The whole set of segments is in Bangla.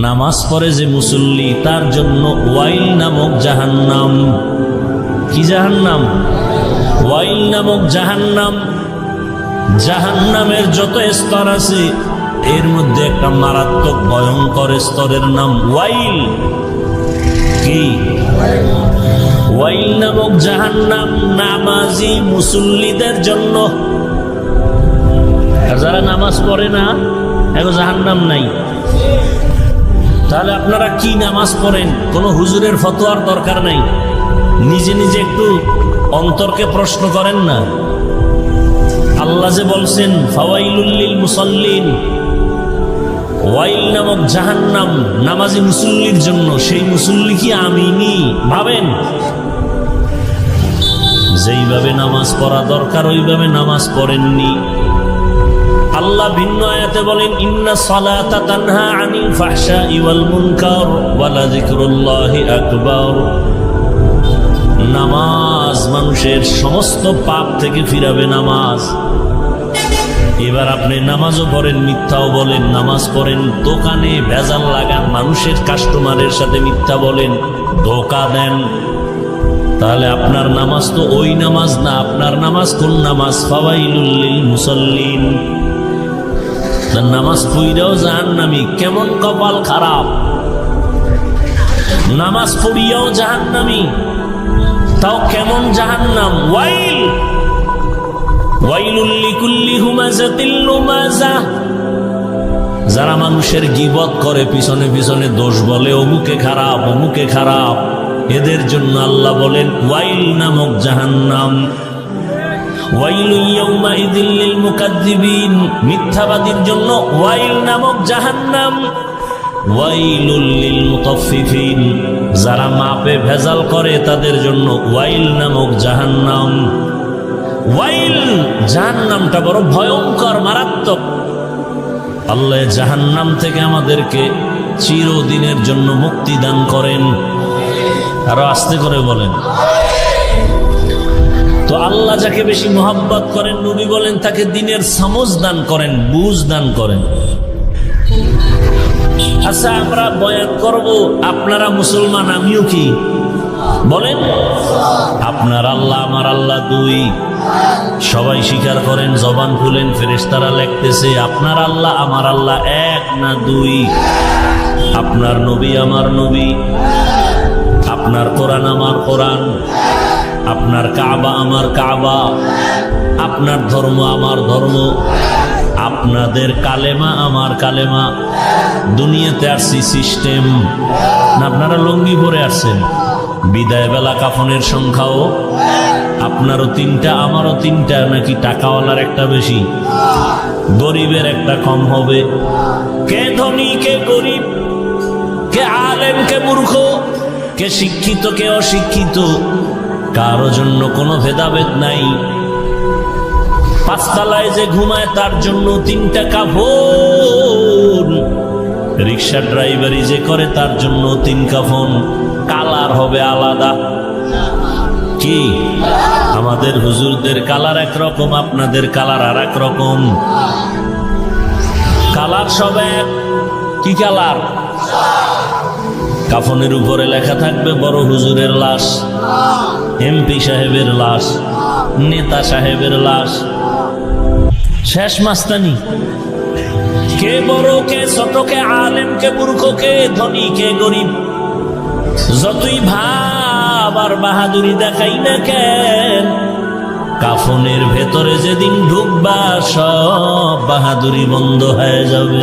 নামাজ পড়ে যে মুসল্লি, তার জন্য ওয়াইল নামক জাহান্নাম। কি জাহান্নাম? ওয়াইল নামক জাহান্নাম। জাহান্নামের যত স্তর আছে, এর মধ্যে একটা মারাত্মক ভয়ঙ্কর স্তরের নাম ওয়াইল। কি? ওয়াইল নামক জাহান্নাম নামাজি মুসল্লিদের জন্য। যারা নামাজ পড়ে না, এখন জাহান্নাম নাই। তাহলে আপনারা কি নামাজ পড়েন? কোনো হুজুরের ফতোয়ার দরকার নাই। নিজে নিজে একটু অন্তরকে প্রশ্ন করেন না। আল্লাহ যে বলছেন ফাওয়াইলুল্লিল মুসল্লিন। ওয়াইল নামক জাহান্নাম নামাজি মুসল্লির জন্য, সেই মুসল্লি কি আমিনি ভাবেন? যেইভাবে নামাজ পড়া দরকার, ওইভাবে নামাজ পড়েননি। আল্লাহ ভিন্ন আয়াতে বলেন, ইন্না সালাতা তানহা আনিল ফাহশাই ওয়াল মুনকার ওয়া লাযিকরুল্লাহি আকবার। নামাজ মানুষের সমস্ত পাপ থেকে ফিরাবে নামাজ। এবার আপনি নামাজও পড়েন, মিথ্যাও বলেন, নামাজ পড়েন, দোকানে ভেজাল লাগান মানুষের কাস্টমারের সাথে মিথ্যা বলেন, ধোকা দেন। তাহলে আপনার নামাজ তো ওই নামাজ না, আপনার নামাজ কোন নামাজ? ফাওয়াইলুল্লিল মুসল্লিন। নামাজ পড়িয়াও জাহান্নামি, কেমন কপাল খারাপ। নামাজ পড়িয়াও জাহান্নামি, তাও কেমন ওয়াইল কুল্লি হুমাজাতিল লুমাজা যারা মানুষের গিবত করে, পিছনে পিছনে দোষ বলে, অমুকে খারাপ অমুকে খারাপ, এদের জন্য আল্লাহ বলেন, ওয়াইল নামক জাহান্নাম। মিথ্যাবাদীর জন্য ওয়াইল নামক জাহান্নাম। যারা মাপে ভেজাল করে, তাদের জন্য ওয়াইল নামক জাহান্নাম। ওয়াইল জাহান্নামটা বড় ভয়ঙ্কর, মারাত্মক। আল্লাহ জাহান্নাম থেকে আমাদেরকে চিরদিনের জন্য মুক্তি দান করেন। আরও আস্তে করে বলেন। তো আল্লাহ যাকে বেশি মোহাব্বত করেন, নবী বলেন, তাকে দিনের সমজ দান করেন, বুঝ দান করেন। আচ্ছা আমরা বয়ান করব, আপনারা মুসলমান, আমিও কি? বলেন, আপনার আল্লাহ, আমার আল্লাহ দুই। সবাই স্বীকার করেন, জবান খুলেন, ফেরেশতারা লেখতেছে, আপনার আল্লাহ, আমার আল্লাহ এক না দুই। আপনার নবী, আমার নবী। আপনার কোরআন, আমার কোরআন। আপনার কাবা আমার কাবা। আপনার ধর্ম আমার ধর্ম। আপনাদের কালেমা আমার কালেমা। দুনিয়াতে আসছি সিস্টেম না, আপনারা লঙ্গি পরে আসছেন। বিদায় বেলা কাফনের সংখ্যাও। আপনারও তিনটা, আমারও তিনটা, নাকি টাকাওয়ালার একটা বেশি। গরিবের একটা কম হবে। কে ধনী, কে গরিব, কে আলেম, কে মূর্খ, কে শিক্ষিত, কে অশিক্ষিত কারও জন্য কোনো ভেদাভেদ নাই। পাঁচতলায় যে ঘুমায়, তার জন্য তিনটা কাফন। রিক্সা ড্রাইভারি যে করে, তার জন্য তিন কাফন। কালার হবে আলাদা। কি? আমাদের হুজুরদের কালার একরকম, আপনাদের কালার আর এক রকম কালার সব এক। কি কালার? কাফনের উপরে লেখা থাকবে, বড় হুজুরের লাশ, এমপি সাহেবের লাশ, নেতা সাহেবের লাশ। শেষ মাস্তানি। কে বড়, কে ছোট, কে আলেম, কে মূর্খ, কে ধনী, কে গরিব? যতই ভাব আর বাহাদুরি দেখাই না কেন, কাফনের ভেতরে যেদিন ঢুকবা, সব বাহাদুরি বন্ধ হয়ে যাবে।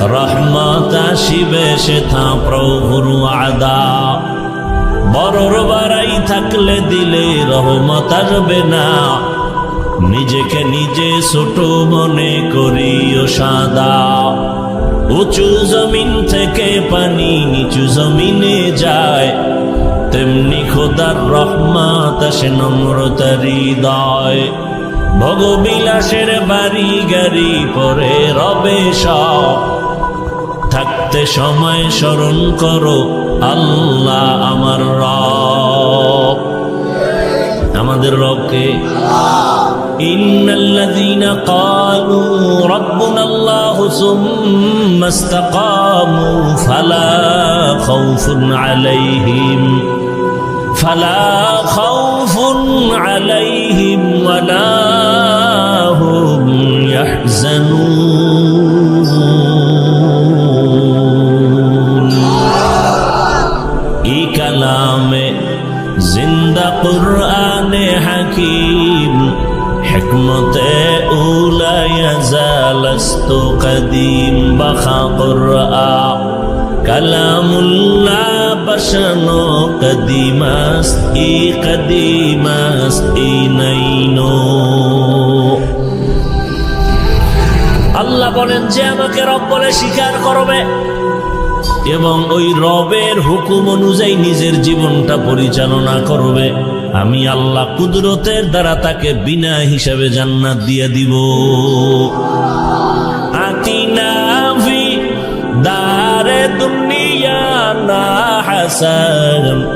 রহমত আসিবে সেথা প্রভুর আদা বড়র বাড়াই থাকলে দিলে রহমত আসবে না। নিজেকে নিজে ছোট মনে করিও সাদা। উঁচু জমিন থেকে পানি নিচু জমিনে যায়। তেমনি খোদার রহমত আসে নম্রতার হৃদয় ভোগবিলাসের বাড়ি গাড়ি পরে রবে সব। থাকতে সময় স্মরণ করো আল্লাহ আমার রব আমাদের রবকে إن الذين قالوا ربنا الله ثم استقاموا فلا خوف عليهم فلا خوف عليهم ولا هم يحزنون কুরআনে হাকিম হিকমতে উলায়া জালস্তু কদিম বাখা কুরআ কালামুল্লাহ বসানো কদিমাস ই কদিমাস ই নাইনো আল্লাহ বলেন, যে আমাকে রব বলে স্বীকার করবে এবং ওই রবের হুকুম অনুযায়ী নিজের জীবনটা পরিচালনা করবে। আমি আল্লাহ কুদরতের দ্বারা তাকে বিনা হিসাবে জান্নাত দিয়ে দিব। হাসান।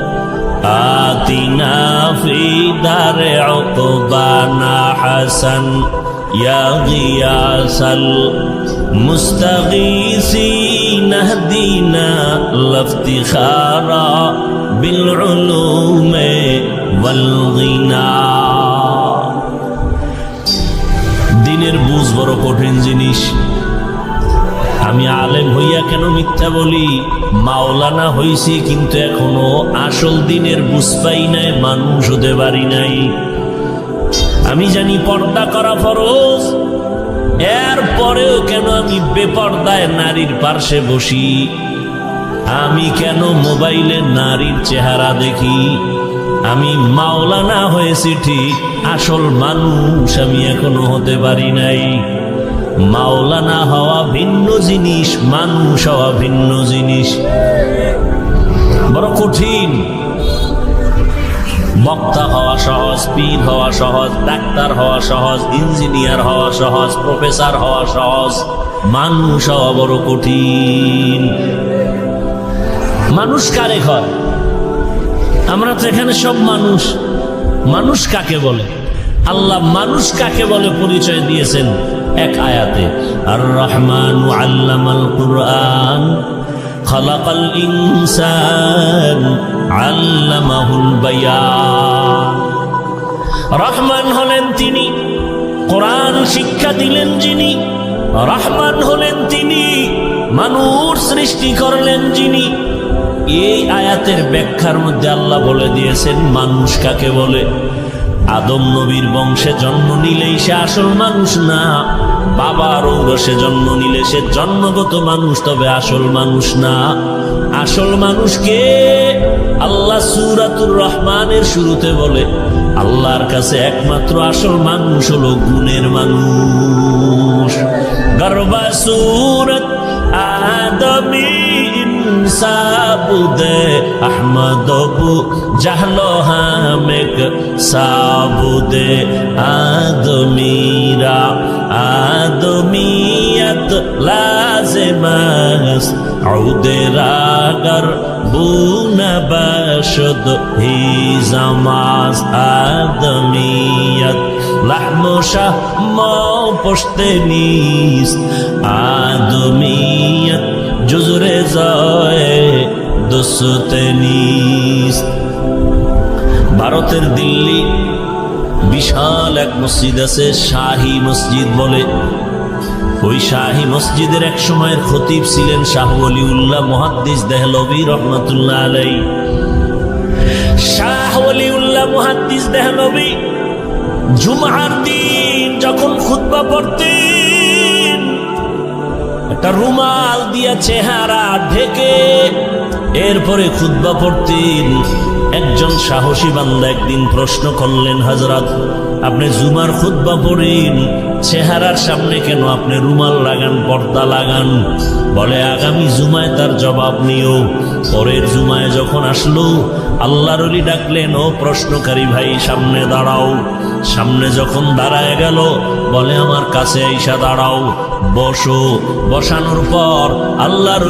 আতিনা ফি দারে উকবানা হাসান। ইয়া مستغيثين اهدنا لافتخارا بالعلوم والغنى দিনের বুঝ বড় কঠিন জিনিস আমি আলেম হইয়া কেন মিথ্যা বলি মাওলানা হইছি কিন্তু এখনো আসল দিনের বুঝ পাই নাই মানুষ হতে পারি নাই আমি জানি পর্দা করা ফরজ এর পরেও কেন আমি বেপর্দায় নারীর পার্শ্বে বসি? আমি কেন মোবাইলে নারীর চেহারা দেখি? আমি মাওলানা হয়েছি ঠিক, আসল মানুষ আমি এখনও হতে পারি নাই। মাওলানা হওয়া ভিন্ন জিনিস, মানুষ হওয়া ভিন্ন জিনিস। বড় কঠিন। বক্তা হওয়া সহজ, পীর হওয়া সহজ, ডাক্তার হওয়া সহজ, ইঞ্জিনিয়ার হওয়া সহজ, প্রফেসর হওয়া সহজ। মানুষ হওয়া বড় কঠিন। মানুষ কারে হয়? আমরা তো এখানে সব মানুষ। মানুষ কাকে বলে? আল্লাহ মানুষ কাকে বলে পরিচয় দিয়েছেন? এক আয়াতে। আর রহমান আল্লামাল কুরআন। خلق الإنسان علمه البيان রহমান হলেন তিনি কোরআন শিক্ষা দিলেন যিনি রহমান হলেন তিনি মানুষ সৃষ্টি করলেন যিনি এই আয়াতের ব্যাখ্যার মধ্যে আল্লাহ বলে দিয়েছেন মানুষ কাকে বলে আদম নবীর বংশে জন্ম নিলেই সে আসল মানুষ না। বাবার ঔরসে জন্ম নিলে সে জন্মগত মানুষ, তবে আসল মানুষ না। আসল মানুষকে আল্লাহ সুরাতুর রহমানের শুরুতে বলে, আল্লাহর কাছে একমাত্র আসল মানুষ হলো গুণের মানুষ। গর্বা সুরত আদমি ইনসাবুদে আহমদবু, জাহলো হামেক সাবুদে আদমিরা আদমিয়ত লাজেমাস আউদেরাগর বুনবাশদ হি জামাস, আদমিয়ত লাহম শাহম পশতে নিস আদমিয়ত জুজরে দোসতে নিস ভারতের দিল্লি, বিশাল এক মসজিদ আছে, শাহী মসজিদ বলে। ওই শাহী মসজিদের এক সময়ের খতিব ছিলেন শাহ উল্লাহ মহাদ্দিস দেহলবি রহমতুল্লাহ আলাই শাহ উল্লাহ মহাদ্দিস দেহলবি জুমার দিন যখন খুতবা পড়তেন একটা রুমাল দিয়া চেহারা ঢেকে এরপরে খুদ্া পড়তেন একজন সাহসী বান্দা একদিন প্রশ্ন করলেন, হজরত আপনি জুমার খুতবা পড়েন, চেহারার সামনে কেন আপনি রুমাল লাগান, পর্দা লাগান? বলে, আগামী জুমায় তার জবাব নিও। পরের জুমায় যখন আসলো, আল্লাহর অলি ডাকলেন, ও প্রশ্নকারী ভাই, সামনে দাঁড়াও। সামনে যখন দাঁড়ায় গেল, বলে, আমার কাছে আইসা দাঁড়াও, বসো। বসানোর পর আল্লাহর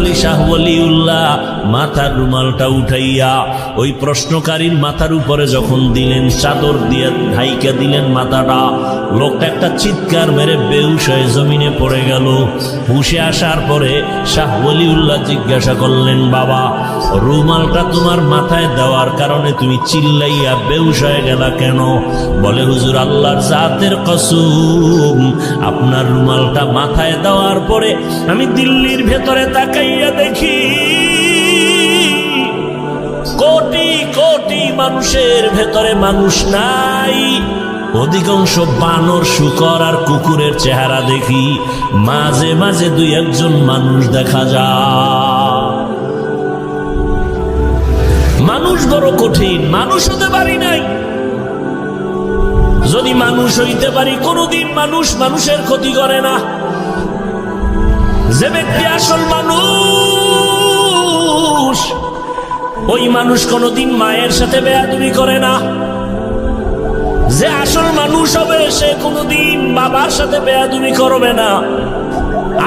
অলি উল্লাহ মাথার রুমালটা উঠাইয়া, ওই প্রশ্নকারীর মাথার উপরে যখন দিলেন, চাদর দিয়ে ঢাইকা দিলেন মাথাটা। লোকটা একটা চিৎকার মেরে বেউস হয়ে জমিনে পড়ে গেল। হুশে আসার পরে শাহ উল্লাহ জিজ্ঞাসা করলেন, বাবা, রুমালটা তোমার মাথায় দেওয়ার কারণে তুমি চিল্লাইয়া বেউস হয়ে গেলা কেন? বলে, হুজুর, আল্লাহর জাতের কসুম। আপনার রুমালটা মাথায় দেওয়ার পরে আমি দিল্লির ভেতরে তাকাইয়া দেখি, কোটি কোটি মানুষের ভেতরে মানুষ নাই। অধিকাংশ বানর শুকর আর কুকুরের চেহারা দেখি মাঝে মাঝে দুই একজন মানুষ দেখা যায়। মানুষ বড় কঠিন, মানুষ হতে পারি নাই। যদি মানুষ হইতে পারি, কোনোদিন মানুষ মানুষের ক্ষতি করে না। যে ব্যক্তি আসল মানুষ, ওই মানুষ কোনোদিন মায়ের সাথে বেয়াদবি করে না। যে আসল মানুষ হবে, সে কোনোদিন বাবার সাথে বেয়াদবি করবে না।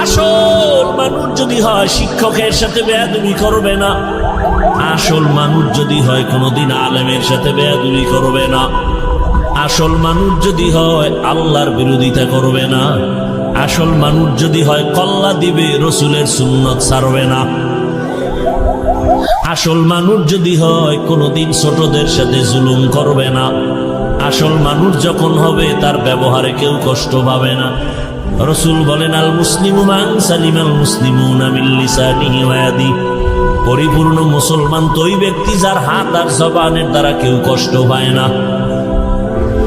আসল মানুষ যদি হয়, শিক্ষকের সাথে বেয়াদবি করবে না। আসল মানুষ যদি হয়, কোনোদিন আলেমের সাথে বেয়াদবি করবে না। আসল মানুষ যদি হয়, আল্লাহর বিরোধিতা করবে না। আসল মানুষ যদি হয়, কল্লা দিবে, রসুলের সুন্নত ছাড়বে না। আসল মানুষ যদি হয়, কোনোদিন ছোটদের সাথে জুলুম করবে না। আসল মানুষ যখন হবে, তার ব্যবহারে কেউ কষ্ট পাবে না। রসুল বলেন, আল মুসলিম সালিম আল মুসলিম পরিপূর্ণ মুসলমান তো ওই ব্যক্তি যার হাত আর জবানের দ্বারা কেউ কষ্ট পায় না।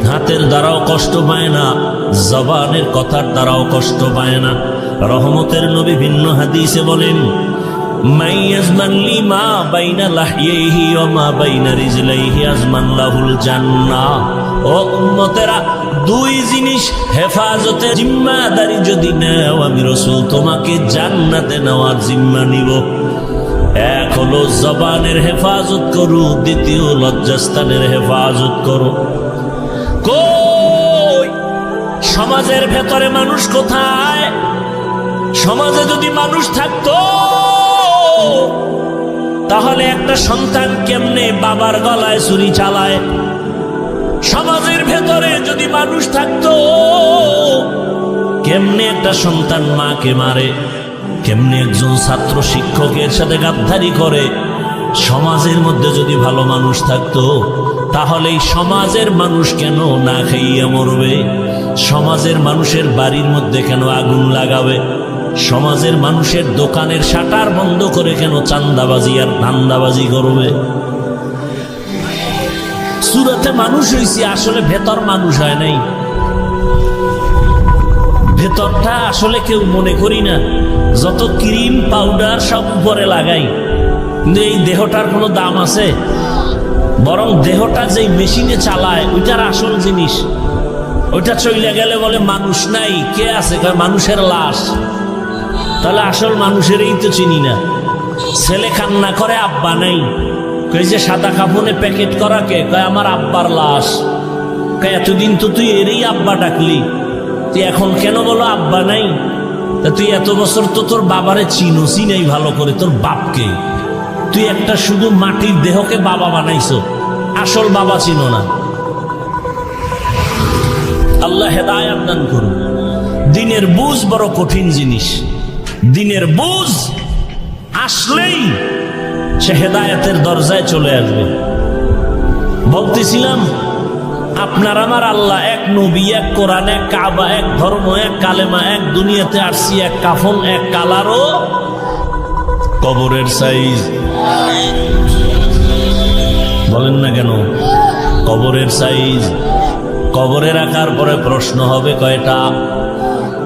হাতের দ্বারাও কষ্ট পায় না, জবানের কথার দ্বারাও কষ্ট পায় না। রহমতের নবী ভিন্ন হাদিসে বলেন মাই আজমান লি মা বাইনা লাহিয়াইহি ওয়া মা বাইনা রিজলাইহি আজমান লাহুল জান্নাহ ও উম্মতেরা, দুই জিনিস হেফাজতে জিম্মাদারি যদি নেও, আমি রসুল তোমাকে জান্নাতে নেওয়ার জিম্মা নিব। এক হলো জবানের হেফাজত করু, দ্বিতীয় লজ্জাস্থানের হেফাজত করো। কই? সমাজের ভেতরে মানুষ কোথায়? সমাজে যদি মানুষ থাকতো তাহলে একটা সন্তান কেমনে বাবার গলায় ছুরি চালায়? সমাজের ভেতরে যদি মানুষ থাকতো, কেমনে একটা সন্তান মাকে মারে? কেমনে একজন ছাত্র শিক্ষকের সাথে গাদ্দারি করে? সমাজের মধ্যে যদি ভালো মানুষ থাকতো তাহলে এই সমাজের মানুষ কেন না খাইয়া মরবে? সমাজের মানুষের বাড়ির মধ্যে কেন আগুন লাগাবে? সমাজের মানুষের দোকানের শাটার বন্ধ করে কেন চান্দাবাজি আর ধান্দাবাজি করবে? সুরাতে মানুষ হয়েছি আসলে ভেতর মানুষ হয় নাই। ভেতরটা আসলে কেউ মনে করি না, যত ক্রিম পাউডার সব উপরে লাগাই। কিন্তু এই দেহটার কোনো দাম আছে? বরং দেহটা যেই মেশিনে চালায়, ওইটার আসল জিনিস। ওইটা চলে গেলে বলে, মানুষ নাই, কে আছে? মানুষের লাশ। তাহলে আসল মানুষেরই তো চিনি না। ছেলে কান্না করে, আব্বা নাই। কই যে সাদা কাপড়ে প্যাকেট করা কে? কয়, আমার আব্বার লাশ। কয়, এতদিন তো তুই এরই আব্বা ডাকলি। তুই এখন কেন বলো আব্বা নাই? তা তুই এত বছর তো তোর বাবারে চিনোসি নেই ভালো করে, তোর বাপকে। তুই একটা শুধু মাটির দেহকে বাবা বানাইছো, আসল বাবা চিনো না। আল্লাহ হেদায়াত দান করুন। দিনের বুঝ বড় কঠিন জিনিস। দিনের বুঝ আসলেই সে হেদায়তের দরজায় চলে আসবে। বলতেছিলাম, আপনার আমার আল্লাহ এক নবী, এক কোরআন, এক কাবা, এক ধর্ম, এক কালেমা, এক দুনিয়াতে আসছি এক কাফন, এক কালারও কবরের সাইজ। বলেন না কেন? কবরের সাইজ। কবরে রাখার পরে প্রশ্ন হবে কয়টা?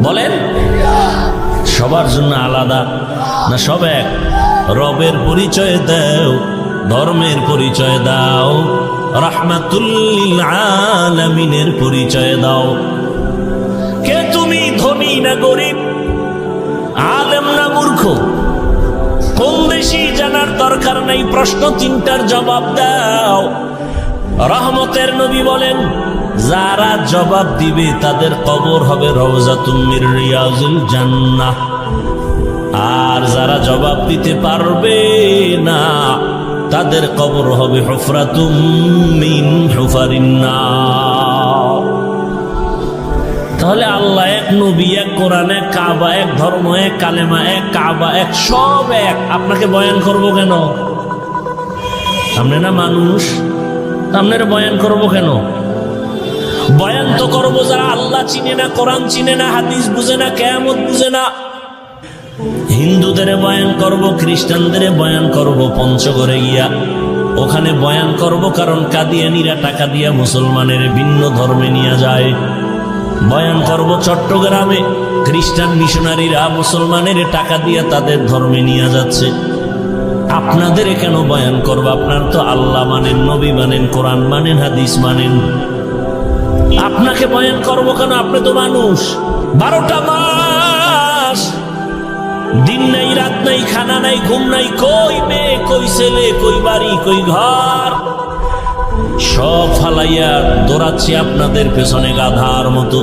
বলেন। সবার জন্য আলাদা? না সব এক? রবের পরিচয় দেও, ধর্মের পরিচয় দাও, রাহমাতুল্লিল পরিচয় দাও। কে তুমি ধনী না গরিব? আলেম না মূর্খ? কোন দেশি জানার দরকার নাই? প্রশ্ন তিনটার জবাব দাও। রহমতের নবী বলেন যারা জবাব দিবে তাদের কবর হবে রওজাতুম্মির রিয়াজুল জান্নাহ। আর যারা জবাব দিতে পারবে না, তাদের কবর হবে হুফরাতুম মিন হুফারিন্নার তাহলে আল্লাহ এক নবী, এক কোরআন, এক কাবা, এক ধর্ম, এক কালেমা, এক কাবা, এক সব এক। আপনাকে বয়ান করব কেন? সামনে না মানুষ? আপনার বয়ান করব কেন? বয়ান তো করব যারা আল্লাহ চিনে না, কোরআন চিনে না, হাদিস বুঝে না, কেয়ামত বুঝে না। হিন্দুদের বয়ান করব, খ্রিস্টানদের বয়ান করব, পঞ্চগড়ে গিয়া। ওখানে বয়ান করব কারণ কাদিয়ানিরা টাকা দিয়া মুসলমানের ভিন্ন ধর্মে নিয়ে যায়। বয়ান করব চট্টগ্রামে, খ্রিস্টান মিশনারিরা মুসলমানের টাকা দিয়ে তাদের ধর্মে নিয়ে যাচ্ছে। আপনাদের কেন বয়ান করব? আপনার তো আল্লাহ মানেন, নবী মানেন, কোরআন মানেন, হাদিস মানেন। আপনাকে বয়ান করব কেন? আপনি তো মানুষ। বারোটা মাস। দিন নাই, রাত নাই, খানা নাই, ঘুম নাই। কই মেয়ে, কই ছেলে, কই বাড়ি, কই ঘর? সব ফালাইয়া দৌড়াচ্ছি আপনাদের পেছনে গাধার মতো।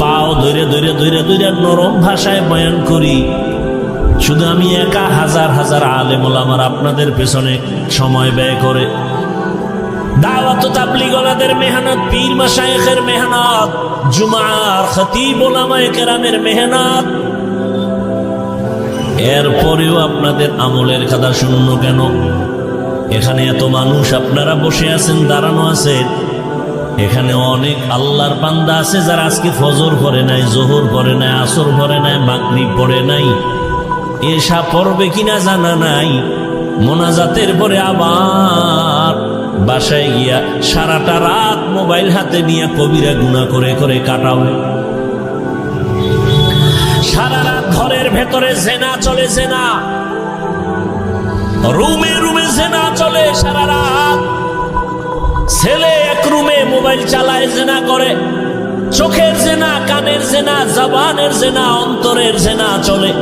পাও ধরে ধরে ধরে ধরে নরম ভাষায় বয়ান করি। শুধু আমি একা হাজার হাজার আলেমুল আমার আপনাদের পেছনে সময় ব্যয় করে। তাবলিগলাদের মেহনত, পীর মাশায়েখের মেহনত মেহনত। এরপরেও আপনাদের আমলের খাতা শূন্য কেন? এখানে এত মানুষ আপনারা বসে আছেন, দাঁড়ানো আছেন এখানে অনেক আল্লাহর পান্দা আছে যারা আজকে ফজর করে নাই, জোহর করে নাই, আসর করে নাই, মাগরিব পড়ে নাই। এসা পড়বে কিনা জানা নাই। মোনাজাতের পরে আবার বাসায় গিয়া সারাটা রাত মোবাইল হাতে নিয়ে কবিরা গুণা করে করে কাটাও। সারা রাত ঘরের ভেতরে জেনা চলে জেনা। রুমে রুমে জেনা চলে সারা রাত। ছেলে এক রুমে মোবাইল চালায়, জেনা করে। চোখের জেনা, কানের জেনা, জবানের জেনা, অন্তরের জেনা চলে।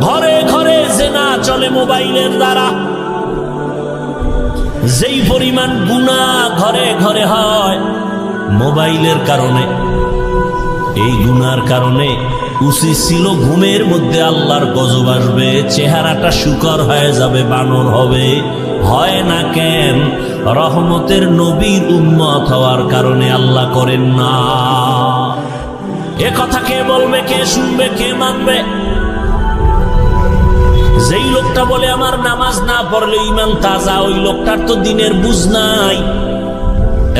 ঘরে ঘরে জেনা চলে মোবাইলের দ্বারা। যেই পরিমাণ গুণা ঘরে ঘরে হয় মোবাইলের কারণে। এই গুনার কারণে উচিত ছিল ঘুমের মধ্যে আল্লাহর গজব আসবে, চেহারাটা শুকর হয়ে যাবে, বানর হবে। হয় না কেন, রহমতের নবীর উম্মত হওয়ার কারণে আল্লাহ করেন না। এ কথা কে বলবে, কে শুনবে, কে মানবে? যেই লোকটা বলে আমার নামাজ না পড়লে ইমান তাজা, ওই লোকটার তো দিনের বুঝ নাই।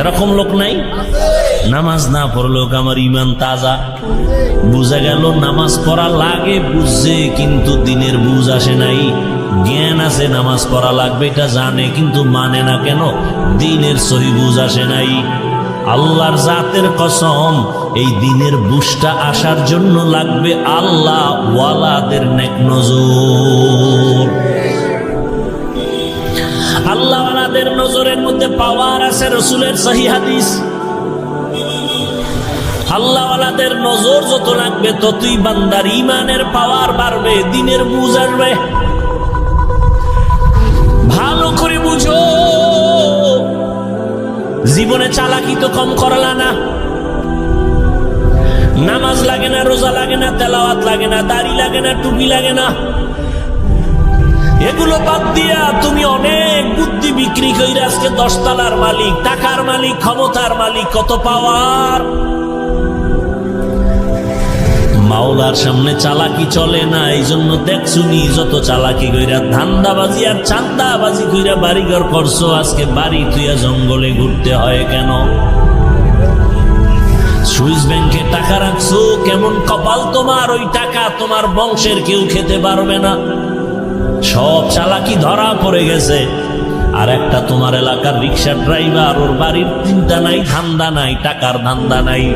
এরকম লোক নাই? নামাজ না পড়লেও আমার ইমান তাজা? বুঝা গেল নামাজ পড়া লাগে, বুঝছে, কিন্তু দিনের বুঝ আসে নাই। জ্ঞান আছে, নামাজ পড়া লাগবে, এটা জানে, কিন্তু মানে না কেন? দিনের সহি বুঝ আসে নাই। আল্লাহর জাতের কসম, এই দিনের বুঝটা আসার জন্য লাগবে আল্লাহ ওয়ালাদের নেক নজর। আল্লাহ ওয়ালাদের নজরের মধ্যে পাওয়ার আছে রসুলের সহি হাদিস। আল্লাহওয়ালাদের নজর যত লাগবে ততই বান্দার ইমানের পাওয়ার বাড়বে, দিনের বুঝ আসবে। জীবনে চালাকি তো কম করলা না। নামাজ লাগে না, রোজা লাগে না, তেলাওয়াত লাগে না, দাড়ি লাগে না, টুপি লাগে না। এগুলো বাদ দিয়া তুমি অনেক বুদ্ধি বিক্রি কইরা আজকে দশতলার মালিক, টাকার মালিক, ক্ষমতার মালিক, কত পাওয়ার। মাওলার সামনে চালাকি চলে না এই জন্য দেখছুনি যত চালাকি কইরা ধান্দাবাজি আর চান্দাবাজি কইরা বাড়িঘর করছ, আজকে বাড়ি তুইয়া জঙ্গলে ঘুরতে হয় কেন? সুইস ব্যাংকে টাকা রাখছো, কেমন কপাল তোমার? ওই টাকা তোমার বংশের কেউ খেতে পারবে না। সব চালাকি ধরা পড়ে গেছে। আর একটা তোমার এলাকার রিক্সা ড্রাইভার, ওর বাড়ির চিন্তা নাই, ধান্দা নাই, টাকার ধান্দা নাই।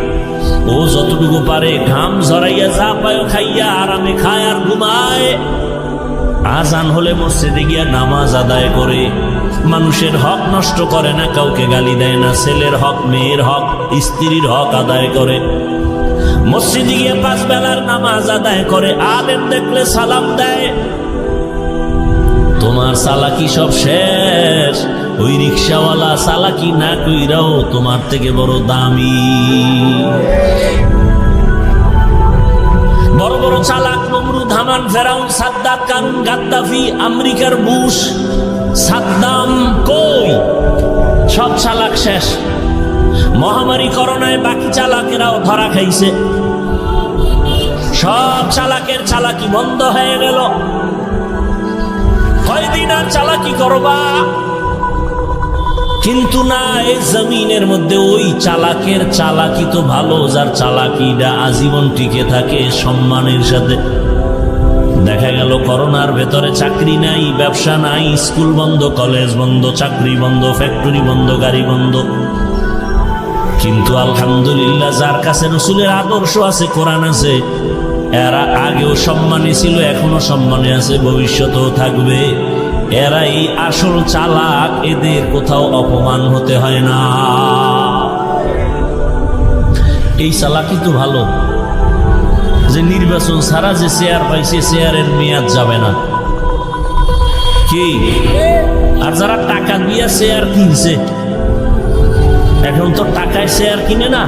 ও যতটুকু পারে ঘাম ঝরাইয়া যা পায় খাইয়া আরামে খায় আর ঘুমায়। আজান হলে মসজিদে গিয়া নামাজ আদায় করে। মানুষের হক নষ্ট করে না, কাউকে গালি দেয় না। ছেলের হক, মেয়ের হক, স্ত্রীর হক আদায় করে। মসজিদে গিয়ে পাঁচ বেলার নামাজ আদায় করে। আলেম দেখলে সালাম দেয়। তোমার সালাকি সব শেষ। ওই রিক্সাওয়ালা সালাকি না কইরাও তোমার থেকে বড় দামি। বড় বড় চালাক নমরুদ হামান, ফেরাউন সাদ্দাত কান গাদ্দাফি, আমেরিকার বুশ, সাদ্দাম কই? সব চালাক শেষ। মহামারী করোনায় বাকি চালাকেরাও ধরা খাইছে। সব চালাকের চালাকি বন্ধ হয়ে গেল। কয়দিন আর চালাকি করবা? কিন্তু না, এই জমিনের মধ্যে ওই চালাকের চালাকি তো ভালো, যার চালাকিটা আজীবন টিকে থাকে সম্মানের সাথে। দেখা গেল করোনার ভেতরে চাকরি নাই, ব্যবসা নাই, স্কুল বন্ধ, কলেজ বন্ধ, চাকরি বন্ধ, ফ্যাক্টরি বন্ধ, গাড়ি বন্ধ। কিন্তু আলহামদুলিল্লাহ, যার কাছে রসুলের আদর্শ আছে, কোরআন আছে, এরা আগেও সম্মানী ছিল, এখনও সম্মানে আছে, ভবিষ্যতেও থাকবে। এরা এই আসল চালাক, এদের কোথাও অপমান হতে হয় না। এই চালাকি তো ভালো। যে নির্বাচন ছাড়া যে চেয়ার পাইছে চেয়ারের মেয়াদ যাবে না। কি? আর যারা টাকা দিয়ে চেয়ার কিনছে, এখন তো টাকায় শেয়ার কিনে না।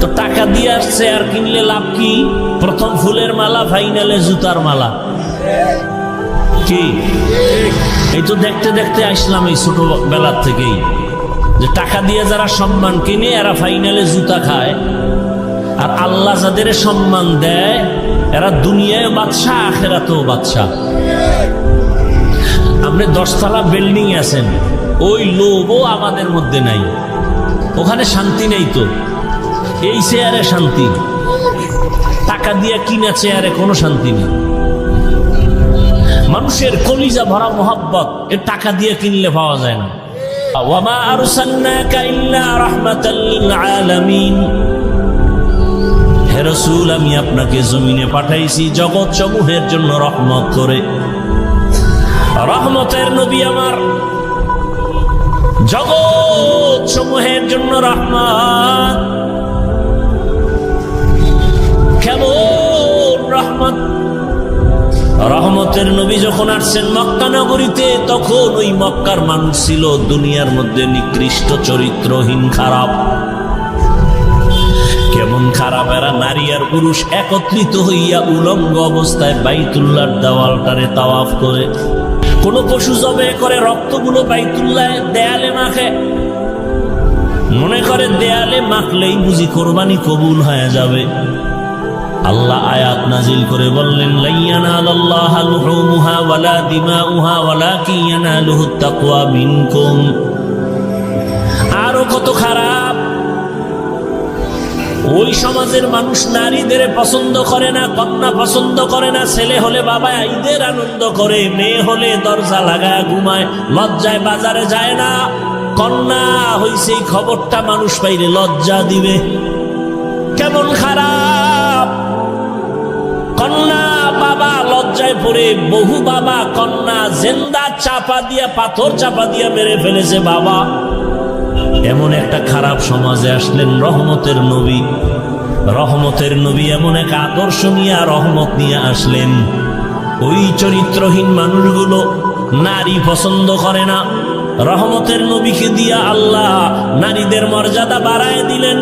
তো টাকা দিয়ে আর শেয়ার কিনলে লাভ কি? প্রথম ফুলের মালা ফাইনালে জুতার মালা। কি? এই তো দেখতে দেখতে আসলাম এই ছোট বেলার থেকেই। যে টাকা দিয়ে যারা সম্মান কিনে, এরা ফাইনালে জুতা খায়। আর আল্লাহ যাদের সম্মান দেয়, এরা দুনিয়ায় বাদশাহ, আখেরাতেও বাদশাহ। আপনি দশতলা বিল্ডিং আছেন, ওই লোভও আমাদের মধ্যে নাই। ওখানে শান্তি নেই তো। এই চেয়ারে শান্তি। টাকা দিয়ে কিনা চেয়ারে কোনো শান্তি নেই। মানুষের কলিজা ভরা মোহাব্বত এ টাকা দিয়ে কিনলে পাওয়া যায় না। আমি আপনাকে জমিনে পাঠাইছি জগৎ সমূহের জন্য রহমত করে। রহমতের নবী আমার। জগৎ সমূহের জন্য রহমত। কেমন রহমত? রহমতের নবী যখন আসছেন মক্কা নগরীতে, তখন ওই মক্কার মানুষ ছিল দুনিয়ার মধ্যে নিকৃষ্ট, চরিত্রহীন, খারাপ। কেমন খারাপ, এরা নারী আর পুরুষ একত্রিত হইয়া উলঙ্গ অবস্থায় বাইতুল্লার দেওয়ালটারে তাওয়াফ করে। কোন পশু জবে করে রক্তগুলো বাইতুল্লায় দেয়ালে মাখে। মনে করে দেয়ালে মাখলেই বুঝি কোরবানি কবুল হয়ে যাবে। আল্লাহ আয়াত নাজিল করে বললেন আরও কত খারাপ। ওই সমাজের মানুষ নারীদের পছন্দ করে না, কন্যা পছন্দ করে না, ছেলে হলে বাবা ঈদের আনন্দ করে, মেয়ে হলে দরজা লাগায় ঘুমায়, লজ্জায় বাজারে যায় না। কন্যা হইছে খবরটা মানুষ পাইলে লজ্জা দিবে। কেমন খারাপ। বাবা লজ্জায় পড়ে, বহু বাবা, কন্যা, জেন্দা চাপা দিয়া, পাথর চাপা দিয়া মেরে ফেলেছে বাবা। এমন একটা খারাপ সমাজে আসলেন রহমতের নবী। রহমতের নবী এমন এক আদর্শ নিয়ে, রহমত নিয়ে আসলেন। ওই চরিত্রহীন মানুষগুলো নারী পছন্দ করে না। রহমতের নবীকে দিয়া আল্লাহ নারীদের মর্যাদা বাড়ায় দিলেন।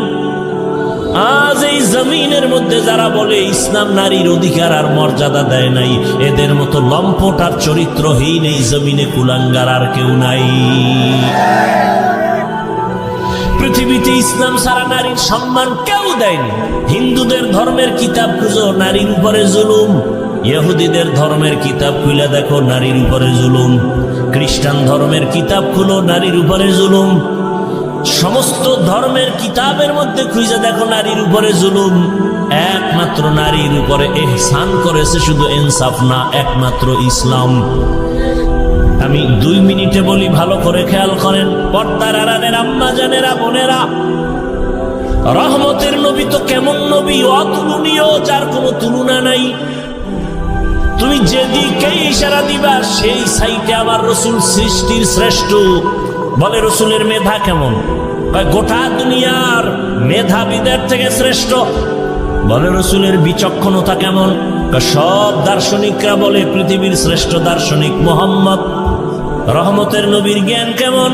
আজ এই জমিনের মধ্যে যারা বলে ইসলাম নারীর অধিকার আর মর্যাদা দেয় নাই, এদের মতো লম্পট আর চরিত্রহীন এই জমিনে কুলাঙ্গার আর কেউ নাই। পৃথিবীতে ইসলাম সারা নারীর সম্মান কেউ দেয়নি। হিন্দুদের ধর্মের কিতাব খুঁজো, নারীর উপরে জুলুম। ইহুদিদের ধর্মের কিতাব খুলে দেখো, নারীর উপরে জুলুম। খ্রিস্টান ধর্মের কিতাব খুলো, নারীর উপরে জুলুম। সমস্ত ধর্মের কিতাবের মধ্যে খুঁজে দেখো, নারীর উপরে জুলুম। একমাত্র নারীর উপরে এহসান করেছে, শুধু ইনসাফ না, একমাত্র ইসলাম। আমি দুই মিনিটে বলি, ভালো করে খেয়াল করেন। পর্দার আড়ালের, আম্মা জানেরা, বোনেরা, রহমতের নবী তো কেমন নবী? অতুলনীয়, যার কোনো তুলনা নাই। তুমি যেদিকে ইশারা দিবা, সেই সাইটে আমার রসুল সৃষ্টির শ্রেষ্ঠ। বলে, রসুলের মেধা কেমন? গোটা দুনিয়ার মেধাবীদের থেকে শ্রেষ্ঠ। বলে, রসুলের বিচক্ষণতা কেমন? সব দার্শনিকরা বলে, পৃথিবীর শ্রেষ্ঠ দার্শনিক মোহাম্মদ। রহমতের নবীর জ্ঞান কেমন?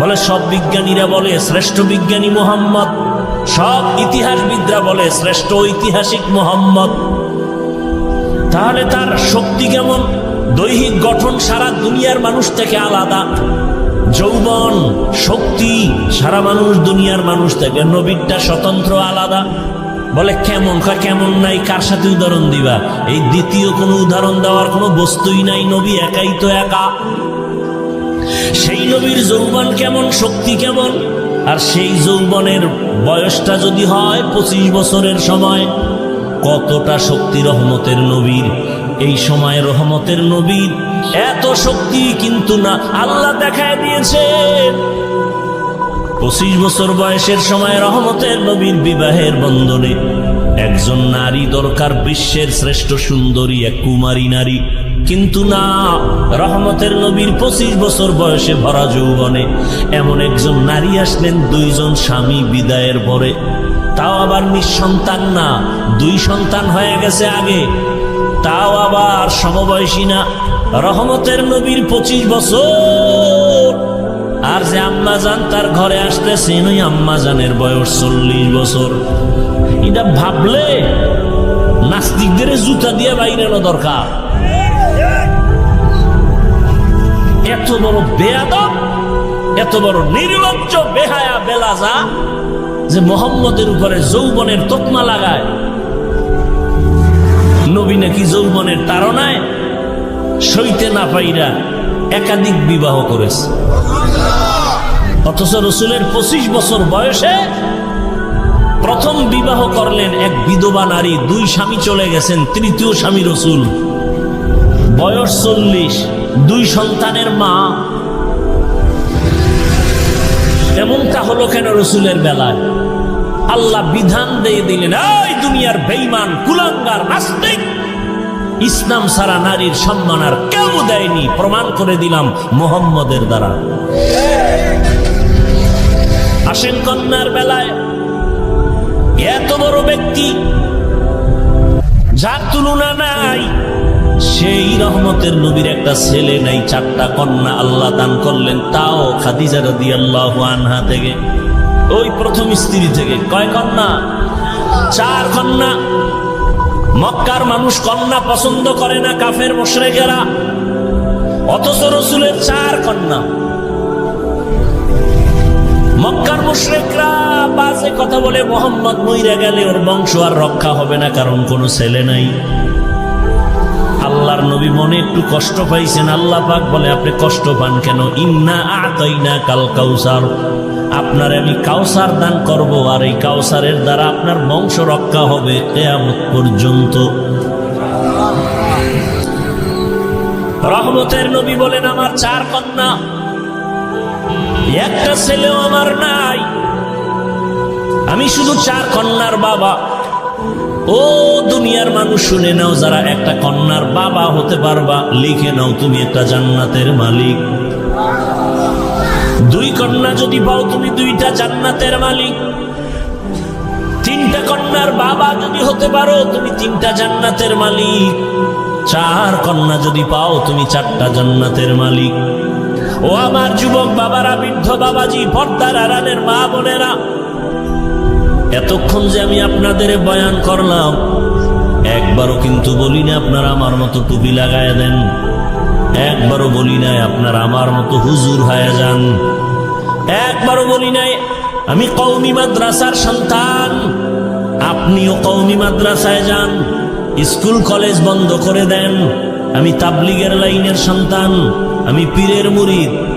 বলে, সব বিজ্ঞানীরা বলে, শ্রেষ্ঠ বিজ্ঞানী মোহাম্মদ। সব ইতিহাসবিদরা বলে, শ্রেষ্ঠ ঐতিহাসিক মোহাম্মদ। তাহলে তার শক্তি কেমন? দৈহিক গঠন সারা দুনিয়ার মানুষ থেকে আলাদা। যৌবন, শক্তি, সারা মানুষ, দুনিয়ার মানুষ থেকে নবীরটা স্বতন্ত্র, আলাদা। বলে, কেমন? কয় কেমন নাই? কার সাথে উদাহরণ দিবা? এই দ্বিতীয় কোনো উদাহরণ দেওয়ার কোনো বস্তুই নাই, নবী একাই তো একা। সেই নবীর যৌবন কেমন, শক্তি কেমন? আর সেই যৌবনের বয়সটা যদি হয়, পঁচিশ বছরের সময়। কতটা শক্তি রহমতের নবীর? এই সময় রহমতের নবীর এত শক্তি কিন্তু না, আল্লাহ দেখায় দিয়েছে পঁচিশ বছর বয়সের সময় রহমতের নবীর বিবাহের বন্ধনে একজন নারী দরকার বিশ্বের শ্রেষ্ঠ সুন্দরী, এক কুমারী নারী। কিন্তু না, রহমতের নবীর পঁচিশ বছর বয়সে ভরা যৌবনে এমন একজন নারী আসলেন, দুইজন স্বামী বিদায়ের পরে। তাও আবার নিঃসন্তান না, দুই সন্তান হয়ে গেছে আগে। তাও আবার সমবয়সী না, রহমতের নবীর পঁচিশ বছর আর যে আম্মা জান তার ঘরে আসতেছেন ওই আম্মা জানের বয়স চল্লিশ বছর। এটা ভাবলে নাস্তিকদের জুতা দিয়ে বাইরানো দরকার। এত বড় বেয়াদব, এত বড় নির্লজ্জ, বেহায়া, বেলাজা যে মোহাম্মদের উপরে যৌবনের তকমা লাগায়। নবী নাকি যৌবনের তারনায় সইতে না পাইরা একাধিক বিবাহ করেছে। অথচ রসুলের পঁচিশ বছর বয়সে প্রথম বিবাহ করলেন এক বিধবা নারী, দুই স্বামী চলে গেছেন, তৃতীয় স্বামী রসুল। বয়স চল্লিশ, দুই সন্তানের মা। এমনটা হলো কেন রসুলের বেলায়? আল্লাহ বিধান দিয়ে দিলেন, এই দুনিয়ার বেইমান কুলাঙ্গার, নাস্তিক ইসলাম সারা নারীর সম্মান আর কেউ দেয়নি। প্রমাণ করে দিলাম মোহাম্মদের দ্বারা। আসেন কন্যার বেলায়। এত বড় ব্যক্তি, যার তুলনা নাই, সেই রহমতের নবীর একটা ছেলে নাই, চারটা কন্যা আল্লাহ দান করলেন, তাও খাদিজা রাদি আল্লাহ আনহা থেকে। ওই প্রথম স্ত্রী থেকে। কয় কন্যা? চার কন্যা। মক্কার মানুষ কন্যা পছন্দ করে না কাফের মশরে মোশরেকেরা। অথচ রসুলের চার কন্যা। মক্কার মুশরেকরা বাজে কথা বলে, মোহাম্মদ মইরা গেলে ওর বংশ আর রক্ষা হবে না, কারণ কোনো ছেলে নাই। আল্লাহর নবী মনে একটু কষ্ট পাইছেন। আল্লাহ পাক বলে, আপনি কষ্ট পান কেন? ইন্না আতাইনা কাল কাউসার। আপনার আমি কাউসার দান করব, আর এই কাউসারের দ্বারা আপনার বংশ রক্ষা হবে কেয়ামত পর্যন্ত। রহমতের নবী বলেন, আমার চার কন্যা, একটা ছেলেও আমার নাই। আমি শুধু চার কন্যার বাবা। ও দুনিয়ার মানুষ, শুনে নাও যারা একটা কন্যার বাবা হতে পারবা, লিখে নাও তুমি একটা জান্নাতের মালিক। দুই কন্যা যদি পাও তুমি দুইটা জান্নাতের মালিক। তিনটা কন্যার বাবা যদি হতে পারো, তুমি তিনটা জান্নাতের মালিক। চার কন্যা যদি পাও, তুমি চারটা জান্নাতের মালিক। ও আমার যুবক বাবারা, বৃদ্ধ বাবাজি, পর্দার আড়ালের মা বোনেরা, এতক্ষণ যে আমি আপনাদের বয়ান করলাম, একবারও কিন্তু বলিনি আপনারা আমার মতো টুপি লাগায় দেন। একবারও বলি নাই আপনার আমার মতো হুজুর হয়ে যান। একবারও বলি নাই, আমি কৌমি মাদ্রাসার সন্তান। আপনিও কৌমি মাদ্রাসায় যান, স্কুল কলেজ বন্ধ করে দেন। আমি তাবলিগের লাইনের সন্তান, আমি পীরের মুরিদ।